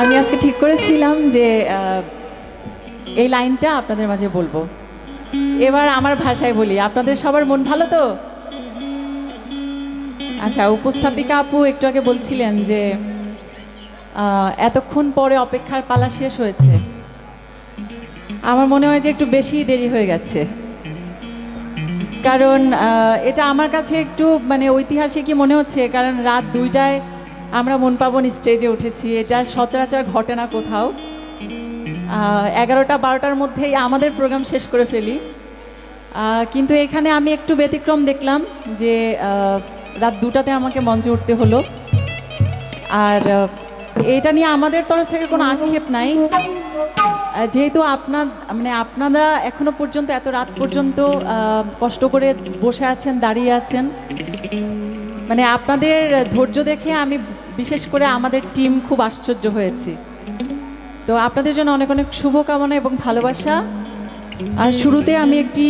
আমি আজকে ঠিক করেছিলাম যে এই লাইনটা আপনাদের মাঝে বলব। এবার আমার ভাষায় বলি, আপনাদের সবার মন ভালো তো? আচ্ছা উপস্থাপিকা আপু একটু আগে বলছিলেন যে এতক্ষণ পরে অপেক্ষার পালা শেষ হয়েছে। আমার মনে হয় যে একটু বেশি দেরি হয়ে গেছে। কারণ এটা আমার কাছে একটু মানে ঐতিহাসিকই মনে হচ্ছে, কারণ রাত দুইটায় আমরা মন পাবন স্টেজে উঠেছি। এটা সচরাচর ঘটে না কোথাও। এগারোটা, বারোটার মধ্যেই আমাদের প্রোগ্রাম শেষ করে ফেলি। কিন্তু এখানে আমি একটু ব্যতিক্রম দেখলাম যে রাত দুটাতে আমাকে মঞ্চে উঠতে হলো। আর এটা নিয়ে আমাদের তরফ থেকে কোনো আক্ষেপ নাই। যেহেতু আপনার মানে আপনারা এখনও পর্যন্ত, এত রাত পর্যন্ত কষ্ট করে বসে আছেন, দাঁড়িয়ে আছেন। মানে আপনাদের ধৈর্য দেখে আমি বিশেষ করে আমাদের টিম খুব আশ্চর্য হয়েছি। তো আপনাদের জন্য অনেক অনেক শুভকামনা এবং ভালোবাসা। আর শুরুতে আমি একটি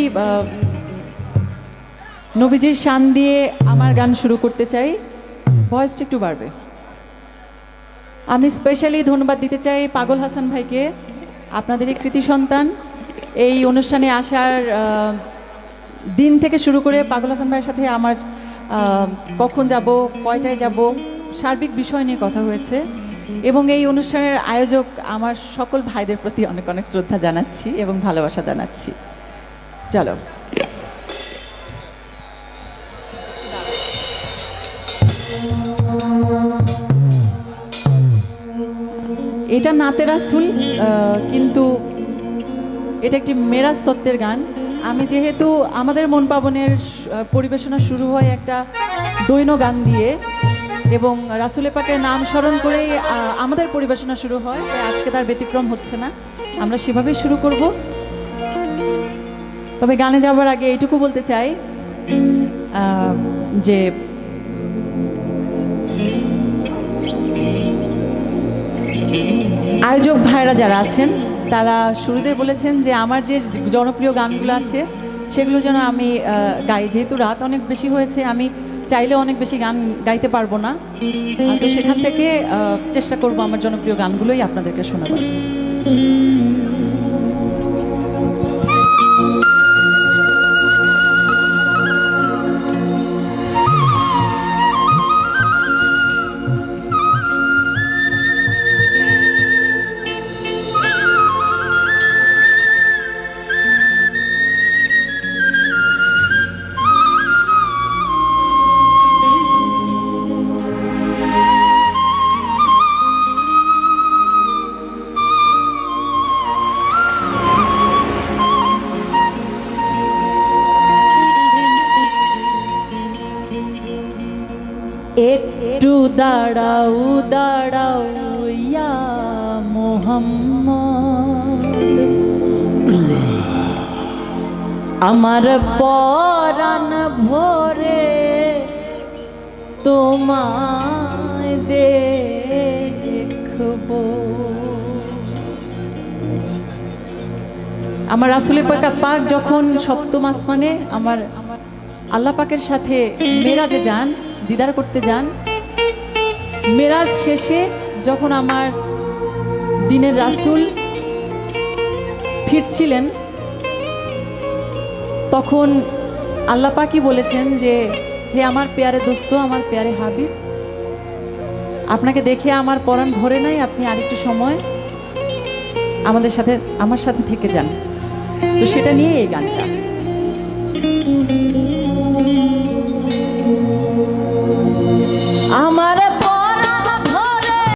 নবীজির শান দিয়ে আমার গান শুরু করতে চাই। ভয়েসটা একটু বাড়বে। আমি স্পেশালি ধন্যবাদ দিতে চাই পাগল হাসান ভাইকে, আপনাদের এই কৃতি সন্তান। এই অনুষ্ঠানে আসার দিন থেকে শুরু করে পাগল হাসান ভাইয়ের সাথে আমার কখন যাব, কয়টায় যাব সার্বিক বিষয় নিয়ে কথা হয়েছে এবং এই অনুষ্ঠানের আয়োজক আমার সকল ভাইদের প্রতি অনেক অনেক শ্রদ্ধা জানাচ্ছি এবং ভালোবাসা জানাচ্ছি। চলো। এটা নাতে রাসুল কিন্তু এটা একটি মেরাজ তত্ত্বের গান। আমি যেহেতু আমাদের মন পাবনের পরিবেশনা শুরু হয় একটা দৈন গান দিয়ে এবং রাসুলে পাকের নাম স্মরণ করেই আমাদের পরিবেশনা শুরু হয় আজকে তার ব্যতিক্রম হচ্ছে না। আমরা সেভাবেই শুরু করব। তবে গানে যাওয়ার আগে এইটুকু বলতে চাই যে আয়োজক ভাইরা যারা আছেন, তারা শুরুতে বলেছেন যে আমার যে জনপ্রিয় গানগুলো আছে, সেগুলো যেন আমি গাই। যেহেতু রাত অনেক বেশি হয়েছে, আমি চাইলেও অনেক বেশি গান গাইতে পারব না। তো সেখান থেকে চেষ্টা করব আমার জনপ্রিয় গানগুলোই আপনাদেরকে শোনাবার। একটু দাঁড়াও দাঁড়াও ইয়া মোহাম্মদ। আমার পরাণ ভরে তোমায় দেখব। আমার আসলে পাকা পাক যখন সপ্তম আসমানে আমার আল্লাহ পাকের সাথে মেরাজে যান দিদার করতে যান। মেরাজ শেষে যখন আমার দিনের রাসুল ফিরছিলেন, তখন আল্লাহ পাকই বলেছেন যে, হে আমার পেয়ারে দোস্ত, আমার পেয়ারে হাবিব, আপনাকে দেখে আমার পরাণ ভরে নাই, আপনি আরেকটু সময় আমাদের সাথে, আমার সাথে থেকে যান। তো সেটা নিয়ে এই গানটা। আমার